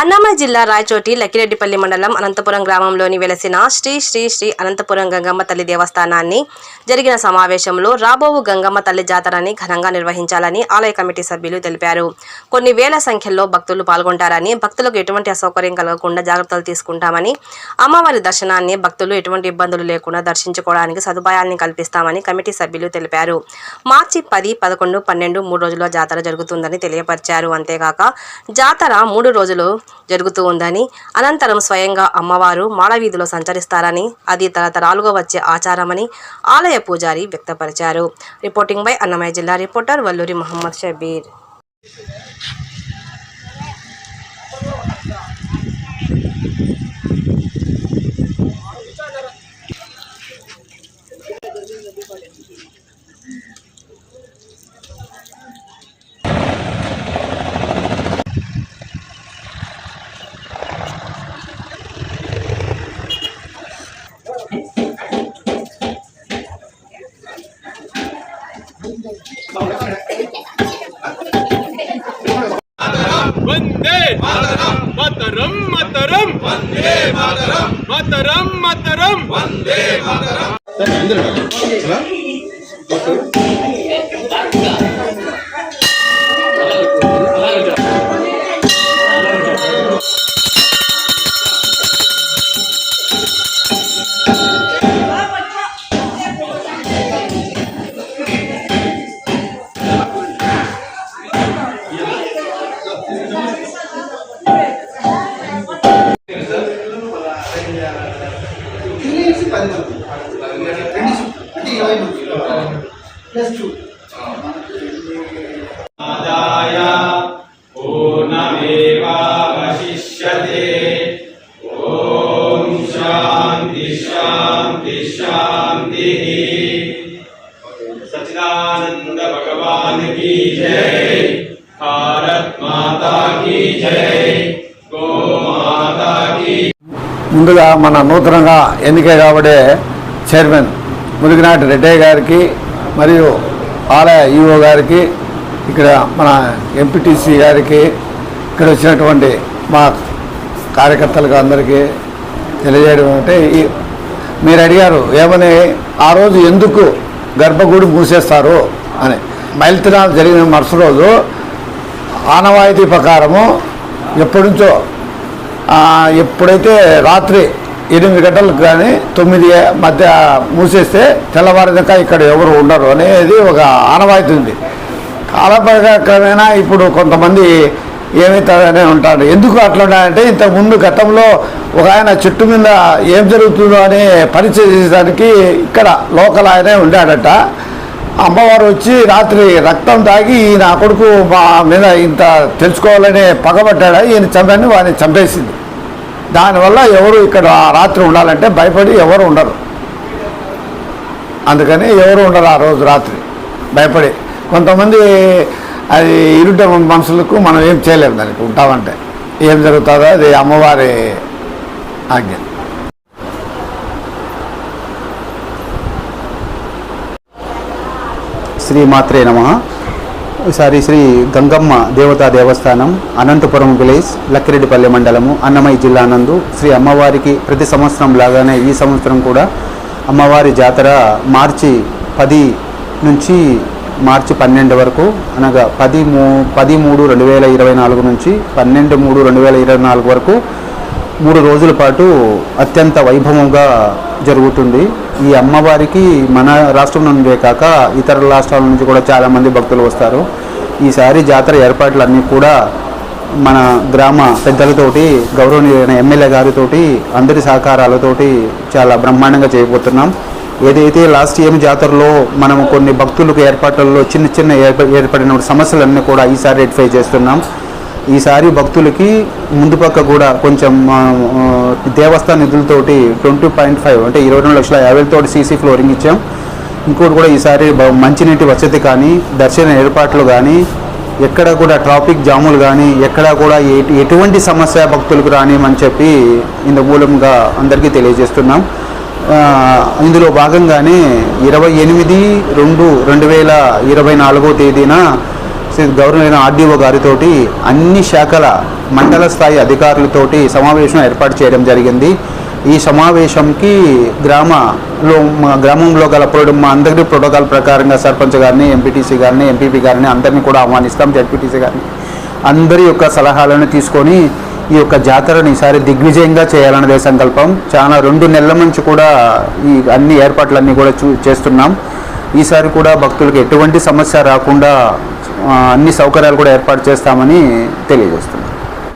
అన్నమయ్య జిల్లా రాయచోటి లక్కిరెడ్డిపల్లి మండలం అనంతపురం గ్రామంలోని వెలసిన శ్రీ శ్రీ శ్రీ అనంతపురం గంగమ్మ తల్లి దేవస్థానాన్ని జరిగిన సమావేశంలో రాబోవు గంగమ్మ తల్లి జాతరని ఘనంగా నిర్వహించాలని ఆలయ కమిటీ సభ్యులు తెలిపారు. కొన్ని వేల సంఖ్యలో భక్తులు పాల్గొంటారని భక్తులకు ఎటువంటి అసౌకర్యం కలగకుండా జాగ్రత్తలు తీసుకుంటామని అమ్మవారి దర్శనాన్ని భక్తులు ఎటువంటి ఇబ్బందులు లేకుండా దర్శించుకోవడానికి సదుపాయాల్ని కల్పిస్తామని కమిటీ సభ్యులు తెలిపారు. మార్చి పది పదకొండు పన్నెండు మూడు రోజుల జాతర జరుగుతుందని తెలియపరిచారు. అంతేకాక జాతర మూడు రోజులు జరుగుతూ ఉందని అనంతరం స్వయంగా అమ్మవారు మాడవీధిలో సంచరిస్తారని అది తరతరాలుగా వచ్చే ఆచారమని ఆలయ పూజారి వ్యక్తపరిచారు. రిపోర్టింగ్ బై అన్నమయ్య జిల్లా రిపోర్టర్ వల్లూరి మహమ్మద్ షబీర్. వందే మతరం మతరం వందే మతరం మతరం మతరం వందే టీనేజ్ శాంతి సచిదానంద భగవాన్ की जय भारत माता की जय गो माता की ముందుగా మన నూతనంగా ఎన్నిక కాబడే చైర్మన్ ముదిగినాటి రెడ్డయ్య గారికి మరియు ఆలయ ఈఓ గారికి ఇక్కడ మన ఎంపీటీసీ గారికి ఇక్కడ వచ్చినటువంటి మా కార్యకర్తలకు అందరికీ తెలియజేయడం అంటే ఈ మీరు అడిగారు ఏమని? ఆ రోజు ఎందుకు గర్భగుడి మూసేస్తారు? అని. మైల్తినాలు జరిగిన మరుసటి రోజు ఆనవాయితీ ప్రకారము ఎప్పటి నుంచో ఎప్పుడైతే రాత్రి ఎనిమిది గంటలకు కానీ తొమ్మిది మధ్య మూసేస్తే తెల్లవారిదాకా ఇక్కడ ఎవరు ఉండరు అనేది ఒక ఆనవాయితీ ఉంది. కాలప్రకారమేణా ఇప్పుడు కొంతమంది ఏమవుతారనే ఉంటాడు. ఎందుకు అట్లా ఉన్నాయంటే ఇంతకు ముందు గతంలో ఒక ఆయన చెట్టు మీద ఏం జరుగుతుందో అని పరిచయం చేసేదానికి ఇక్కడ లోకల్ ఆయనే ఉండాడట. అమ్మవారు వచ్చి రాత్రి రక్తం తాగి ఈయన కొడుకు మా మీద ఇంత తెలుసుకోవాలని పగబట్టాడా ఈయన చంపని వాడిని చంపేసింది. దానివల్ల ఎవరు ఇక్కడ రాత్రి ఉండాలంటే భయపడి ఎవరు ఉండరు. అందుకని ఎవరు ఉండరు ఆ రోజు రాత్రి. భయపడి. కొంతమంది అది ఇరుట మనుషులకు మనం ఏం చేయలేము దానికి ఉంటామంటే. ఏం జరుగుతుందో అది అమ్మవారి ఆజ్ఞ. శ్రీ మాత్రే నమ. ఈసారి శ్రీ గంగమ్మ దేవతా దేవస్థానం అనంతపురం విలేజ్ లక్కిరెడ్డిపల్లి మండలము అన్నమయ్య జిల్లా నందు శ్రీ అమ్మవారికి ప్రతి సంవత్సరం లాగానే ఈ సంవత్సరం కూడా అమ్మవారి జాతర మార్చి పది నుంచి మార్చి పన్నెండు వరకు అనగా పది మూ పది మూడు రెండు వేల ఇరవై నాలుగు నుంచి పన్నెండు మూడు రెండు వేల ఇరవై నాలుగు వరకు మూడు రోజుల పాటు అత్యంత వైభవంగా జరుగుతుంది. ఈ అమ్మవారికి మన రాష్ట్రం నుండే కాక ఇతర రాష్ట్రాల నుంచి కూడా చాలామంది భక్తులు వస్తారు. ఈసారి జాతర ఏర్పాట్లన్నీ కూడా మన గ్రామ పెద్దలతోటి గౌరవనీయులైన ఎమ్మెల్యే గారితోటి అందరి సహకారాలతోటి చాలా బ్రహ్మాండంగా చేయబోతున్నాం. ఏదైతే లాస్ట్ ఇయర్ జాతరలో మనం కొన్ని భక్తులకు ఏర్పాట్లలో చిన్న చిన్న ఏర్పడిన సమస్యలన్నీ కూడా ఈసారి రెక్టిఫై చేస్తున్నాం. ఈసారి భక్తులకి ముందు పక్క కూడా కొంచెం దేవస్థాన నిధులతోటి ట్వంటీ పాయింట్ ఫైవ్ అంటే ఇరవై రెండు లక్షల యాభైతోటి సీసీ ఫ్లోరింగ్ ఇచ్చాం. ఇంకోటి కూడా ఈసారి మంచినీటి వసతి కానీ దర్శన ఏర్పాట్లు కానీ ఎక్కడ కూడా ట్రాఫిక్ జాములు కానీ ఎక్కడ కూడా ఎటువంటి సమస్య భక్తులకు రానియమని చెప్పి ఇంత మూలంగా అందరికీ తెలియజేస్తున్నాం. ఇందులో భాగంగానే ఇరవై ఎనిమిది రెండు రెండు వేల ఇరవై నాలుగో తేదీన శ్రీ గౌరవైన ఆర్డీఓ గారితోటి అన్ని శాఖల మండల స్థాయి అధికారులతోటి సమావేశం ఏర్పాటు చేయడం జరిగింది. ఈ సమావేశంకి గ్రామలో మా గ్రామంలో గల మా అందరి ప్రోటోకాల్ ప్రకారంగా సర్పంచ్ గారిని ఎంపీటీసీ గారిని ఎంపీపీ గారిని అందరినీ కూడా ఆహ్వానిస్తాం. జడ్పీటీసీ గారిని అందరి యొక్క సలహాలను తీసుకొని ఈ యొక్క జాతరని ఈసారి దిగ్విజయంగా చేయాలన్నదే సంకల్పం. చాలా రెండు నెలల నుంచి కూడా ఈ అన్ని ఏర్పాట్లన్నీ కూడా చూ చేస్తున్నాం. ఈసారి కూడా భక్తులకు ఎటువంటి సమస్య రాకుండా అన్ని సౌకర్యాలు కూడా ఏర్పాటు చేస్తామని తెలియజేస్తున్నాం.